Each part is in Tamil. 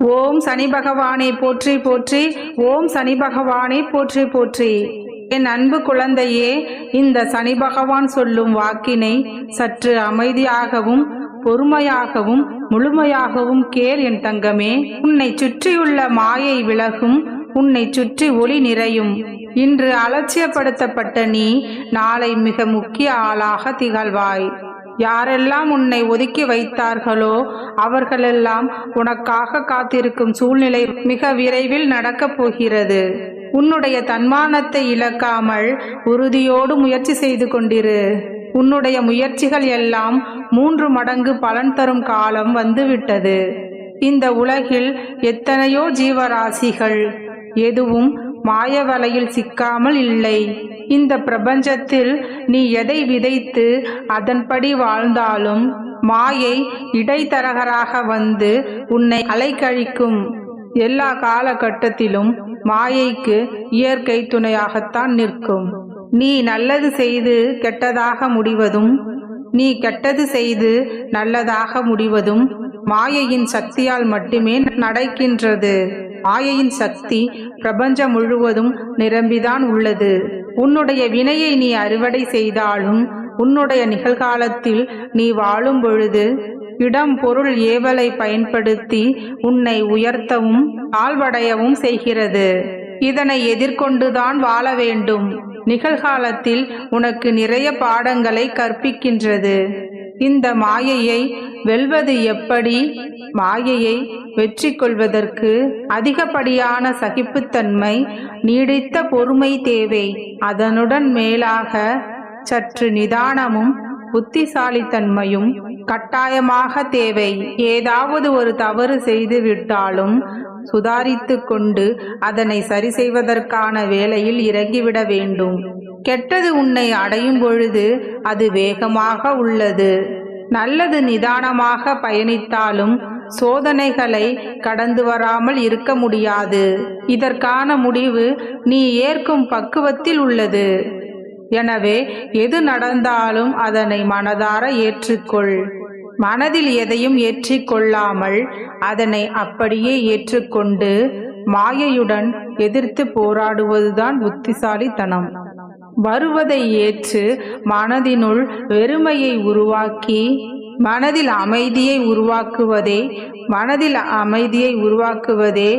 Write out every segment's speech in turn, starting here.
ஓம் சனி பகவானை போற்றி போற்றி. ஓம் சனி பகவானை போற்றி போற்றி. என் அன்பு குழந்தையே இந்த சனி பகவான் சொல்லும் வாக்கினை சற்று அமைதியாகவும் பொறுமையாகவும் முழுமையாகவும் கேள் என் தங்கமே. உன்னை சுற்றியுள்ள மாயை விலகும் உன்னை சுற்றி ஒளி நிறையும். இன்று அலட்சியப்படுத்தப்பட்ட நீ நாளை மிக முக்கிய ஆளாக திகழ்வாய். யாரெல்லாம் உன்னை ஒதுக்கி வைத்தார்களோ அவர்களெல்லாம் உனக்காக காத்திருக்கும் சூழ்நிலை மிக விரைவில் நடக்கப் போகிறது. உன்னுடைய தன்மானத்தை இழக்காமல் உறுதியோடு முயற்சி செய்து கொண்டிரு. உன்னுடைய முயற்சிகள் எல்லாம் மூன்று மடங்கு பலன் தரும் காலம் வந்துவிட்டது. இந்த உலகில் எத்தனையோ ஜீவராசிகள் எதுவும் மாய வலையில் சிக்காமல் இல்லை. இந்த பிரபஞ்சத்தில் நீ எதை விதைத்து அதன்படி வாழ்ந்தாலும் மாயை இடைத்தரகராக வந்து உன்னை அலைக்கழிக்கும். எல்லா காலகட்டத்திலும் மாயைக்கு இயற்கை துணையாகத்தான் நிற்கும். நீ நல்லது செய்து கெட்டதாக முடிவதும் நீ கெட்டது செய்து நல்லதாக முடிவதும் மாயையின் சக்தியால் மட்டுமே நடக்கின்றது. மாயையின் சக்தி பிரபஞ்சம் முழுவதும் நிரம்பிதான் உள்ளது. உன்னுடைய வினையை நீ அறுவடை செய்தாலும் உன்னுடைய நிகழ்காலத்தில் நீ வாழும் பொழுது இடம் பொருள் ஏவலை பயன்படுத்தி உன்னை உயர்த்தவும் தாழ்வடையவும் செய்கிறது. இதனை எதிர்கொண்டுதான் வாழ வேண்டும். நிகழ்காலத்தில் உனக்கு நிறைய பாடங்களை கற்பிக்கின்றது. இந்த மாயையை வெல்வது எப்படி? மாயையை வெற்றி கொள்வதற்கு அதிகப்படியான சகிப்புத்தன்மை நீடித்த பொறுமை தேவை. அதனுடன் மேலாக சற்று நிதானமும் புத்திசாலித்தன்மையும் கட்டாயமாக தேவை. ஏதாவது ஒரு தவறு செய்து விட்டாலும் சுதாரித்து கொண்டு அதனை சரி செய்வதற்கான வேலையில் இறங்கிவிட வேண்டும். கெட்டது உன்னை அடையும் பொழுது அது வேகமாக உள்ளது. நல்லது நிதானமாக பயணித்தாலும் சோதனைகளை கடந்து வராமல் இருக்க முடியாது. இதற்கான முடிவு நீ ஏற்கும் பக்குவத்தில் உள்ளது. எனவே எது நடந்தாலும் அதனை மனதார ஏற்றுக்கொள். மனதில் எதையும் ஏற்றிக்கொள்ளாமல் அதனை அப்படியே ஏற்றுக்கொண்டு மாயையுடன் எதிர்த்து போராடுவதுதான் புத்திசாலித்தனம். வருவதை ஏற்று மனதினுள் வெறுமையை உருவாக்கி மனதில் அமைதியை உருவாக்குவதே மனதில் அமைதியை உருவாக்குவதே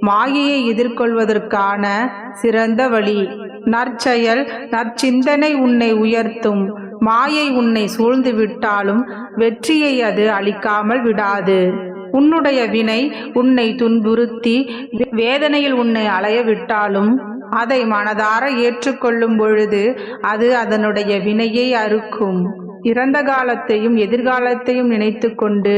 மாயையை எதிர்கொள்வதற்கான சிறந்த வழி. நற்செயல் நற்சிந்தனை உன்னை உயர்த்தும். மாயை உன்னை சூழ்ந்து விட்டாலும் வெற்றியை அது அளிக்காமல் விடாது. உன்னுடைய வினை உன்னை துன்புறுத்தி வேதனையில் உன்னை அலைய விட்டாலும் அதை மனதார ஏற்றுக்கொள்ளும் பொழுது அது அதனுடைய வினையை அறுக்கும். இறந்த காலத்தையும் எதிர்காலத்தையும் நினைத்து கொண்டு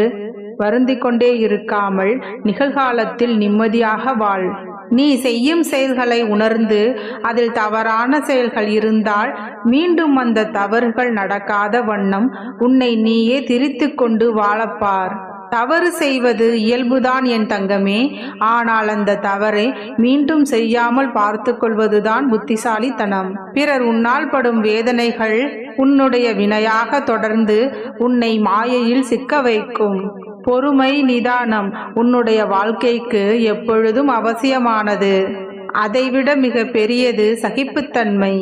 வருந்திக் கொண்டே இருக்காமல் நிகழ்காலத்தில் நிம்மதியாக வாழ். நீ செய்யும் செயல்களை உணர்ந்து அதில் தவறான செயல்கள் இருந்தால் மீண்டும் அந்த தவறுகள் நடக்காத வண்ணம் உன்னை நீயே திரித்து கொண்டு வாழப்பார். தவறு செய்வது இயல்புதான் என் தங்கமே. ஆனால் அந்த தவறை மீண்டும் செய்யாமல் பார்த்து கொள்வதுதான் புத்திசாலித்தனம். பிறர் உன்னால் படும் வேதனைகள் உன்னுடைய வினையாக தொடர்ந்து உன்னை மாயையில் சிக்க வைக்கும். பொறுமை நிதானம் உன்னுடைய வாழ்க்கைக்கு எப்பொழுதும் அவசியமானது. அதைவிட மிக பெரியது சகிப்புத்தன்மை.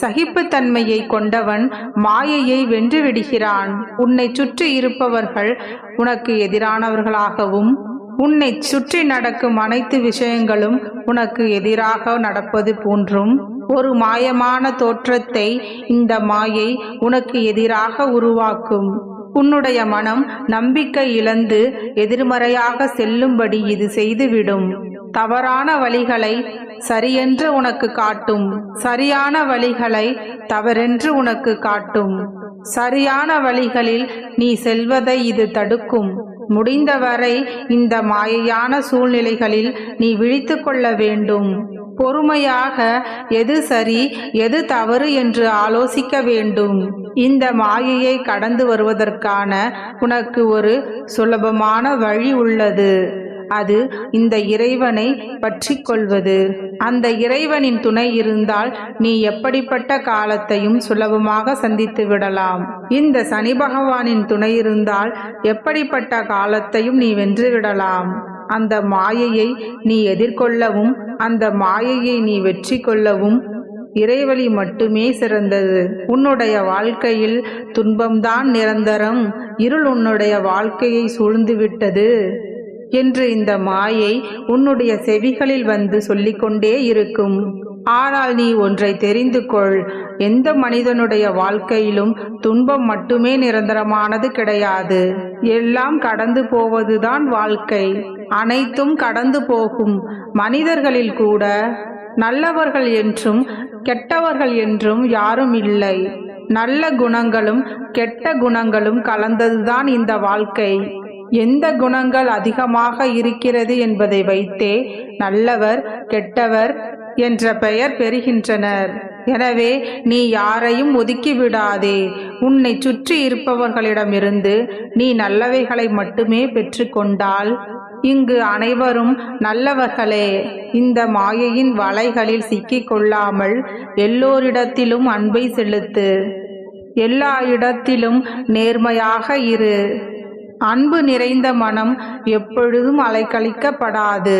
சகிப்புத்தன்மையை கொண்டவன் மாயையை வென்று விடுகிறான் உன்னை சுற்றி இருப்பவர்கள் உனக்கு எதிரானவர்களாகவும் உன்னை சுற்றி நடக்கும் அனைத்து விஷயங்களும் உனக்கு எதிராக நடப்பது போன்றும் ஒரு மாயமான தோற்றத்தை இந்த மாயை உனக்கு எதிராக உருவாக்கும். உன்னுடைய மனம் நம்பிக்கை இழந்து எதிர்மறையாக செல்லும்படி இது செய்துவிடும். தவறான வழிகளை சரியென்று உனக்கு காட்டும். சரியான வழிகளை தவறென்று உனக்கு காட்டும். சரியான வழிகளில் நீ செல்வதை இது தடுக்கும். முடிந்தவரை இந்த மாயையான சூழ்நிலைகளில் நீ விழித்து கொள்ள வேண்டும். பொறுமையாக எது சரி எது தவறு என்று ஆலோசிக்க வேண்டும். இந்த மாயையை கடந்து வருவதற்கான உனக்கு ஒரு சுலபமான வழி உள்ளது. அது இந்த இறைவனை பற்றி கொள்வது. அந்த இறைவனின் துணை இருந்தால் நீ எப்படிப்பட்ட காலத்தையும் சுலபமாக சந்தித்து விடலாம். இந்த சனி பகவானின் துணை இருந்தால் எப்படிப்பட்ட காலத்தையும் நீ வென்று விடலாம். அந்த மாயையை நீ எதிர்கொள்ளவும் அந்த மாயையை நீ வெற்றி கொள்ளவும் இறைவழி மட்டுமே சிறந்தது. உன்னுடைய வாழ்க்கையில் துன்பம்தான் நிரந்தரம். இருள் உன்னுடைய வாழ்க்கையை சூழ்ந்துவிட்டது என்று இந்த மாயை உன்னுடைய செவிகளில் வந்து சொல்லிக்கொண்டே இருக்கும். ஆனால் நீ ஒன்றை தெரிந்து கொள். எந்த மனிதனுடைய வாழ்க்கையிலும் துன்பம் மட்டுமே நிரந்தரமானது கிடையாது. எல்லாம் கடந்து போவதுதான் வாழ்க்கை. அனைத்தும் கடந்து போகும். மனிதர்களில் கூட நல்லவர்கள் என்றும் கெட்டவர்கள் என்றும் யாரும் இல்லை. நல்ல குணங்களும் கெட்ட குணங்களும் கலந்ததுதான் இந்த வாழ்க்கை. எந்த குணங்கள் அதிகமாக இருக்கிறது என்பதை வைத்தே நல்லவர் கெட்டவர் என்ற பெயர் பெறுகின்றனர். எனவே நீ யாரையும் ஒதுக்கி விடாதே உன்னை சுற்றி இருப்பவர்களிடமிருந்து நீ நல்லவைகளை மட்டுமே பெற்றுக்கொண்டால் இங்கு அனைவரும் நல்லவர்களே. இந்த மாயையின் வலைகளில் சிக்கிக் கொள்ளாமல் எல்லோரிடத்திலும் அன்பை செலுத்து. எல்லா இடத்திலும் நேர்மையாக இரு. அன்பு நிறைந்த மனம் எப்பொழுதும் அலைக்கழிக்கப்படாது.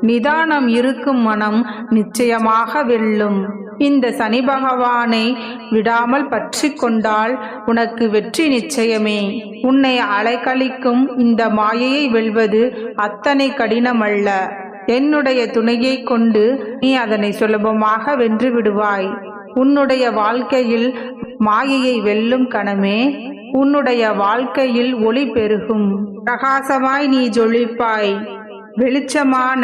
நிதானம் இருக்கும் மனம் நிச்சயமாக வெல்லும். இந்த சனி பகவானை விடாமல் பற்றி கொண்டால் உனக்கு வெற்றி நிச்சயமே. உன்னை அலைக்கழிக்கும் இந்த மாயையை வெல்வது அத்தனை கடினமல்ல. என்னுடைய துணையை கொண்டு நீ அதனை சுலபமாக வென்று விடுவாய். உன்னுடைய வாழ்க்கையில் மாயையை வெல்லும் கணமே. உன்னுடைய வாழ்க்கையில் ஒளி பெருகும். பிரகாசமாய் நீ ஜொலிப்பாய். வெளிச்சமான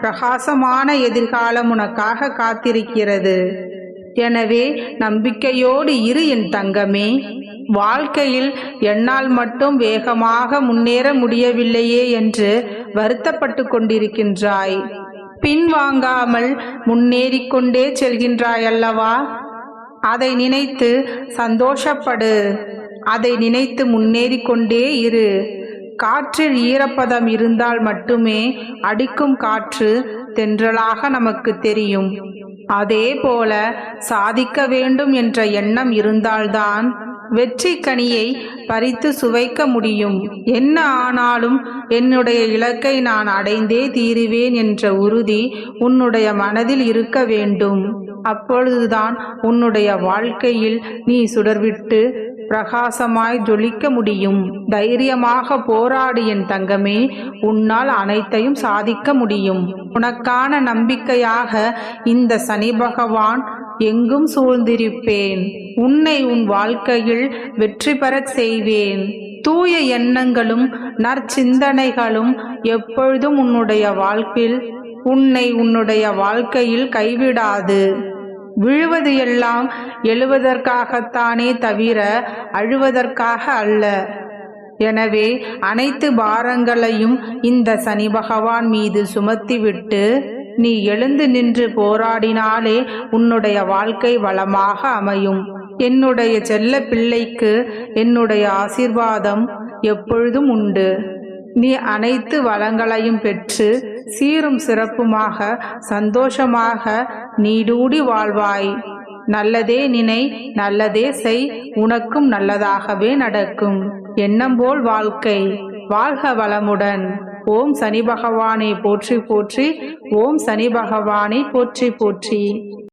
பிரகாசமான எதிர்காலம் உனக்காக காத்திருக்கிறது. எனவே நம்பிக்கையோடு இரு என் தங்கமே. வாழ்க்கையில் என்னால் மட்டும் வேகமாக முன்னேற முடியவில்லையே என்று வருத்தப்பட்டு கொண்டிருக்கின்றாய். பின்வாங்காமல் முன்னேறிக்கொண்டே செல்கின்றாய் அல்லவா? அதை நினைத்து சந்தோஷப்படு. அதை நினைத்து முன்னேறிக்கொண்டே இரு. காற்றில் ஈரப்பதம் இருந்தால் மட்டுமே அடிக்கும் காற்று தென்றலாக நமக்கு தெரியும். அதே போல சாதிக்க வேண்டும் என்ற எண்ணம் இருந்தால்தான் வெற்றி கனியை பறித்து சுவைக்க முடியும். என்ன ஆனாலும் என்னுடைய இலக்கை நான் அடைந்தே தீருவேன் என்ற உறுதி உன்னுடைய மனதில் இருக்க வேண்டும். அப்பொழுதுதான் உன்னுடைய வாழ்க்கையில் நீ சுடர்விட்டு பிரகாசமாய் ஜொலிக்க முடியும். தைரியமாக போராடு என் தங்கமே. உன்னால் அனைத்தையும் சாதிக்க முடியும். உனக்கான நம்பிக்கையாக இந்த சனி பகவான் எங்கும் சூழ்ந்திருப்பேன். உன்னை உன் வாழ்க்கையில் வெற்றி பெறச் செய்வேன். தூய எண்ணங்களும் நற்சிந்தனைகளும் எப்பொழுதும் உன்னுடைய வாழ்க்கையில் உன்னை உன்னுடைய வாழ்க்கையில் கைவிடாது. விழுவது எல்லாம் எழுவதற்காகத்தானே தவிர அழுவதற்காக அல்ல. எனவே அனைத்து பாரங்களையும் இந்த சனி பகவான் மீது சுமத்திவிட்டு நீ எழுந்து நின்று போராடினாலே உன்னுடைய வாழ்க்கை வளமாக அமையும். என்னுடைய செல்ல பிள்ளைக்கு என்னுடைய ஆசீர்வாதம் எப்பொழுதும் உண்டு. நீ அனைத்து வளங்களையும் பெற்று சீரும் சிறப்புமாக சந்தோஷமாக நீடூடி வாழ்வாய். நல்லதே நினை நல்லதே செய் உனக்கும் நல்லதாகவே நடக்கும். எண்ணம் போல் வாழ்க்கை வாழ்க வளமுடன். ஓம் சனி பகவானை போற்றி போற்றி. ஓம் சனி பகவானை போற்றி போற்றி.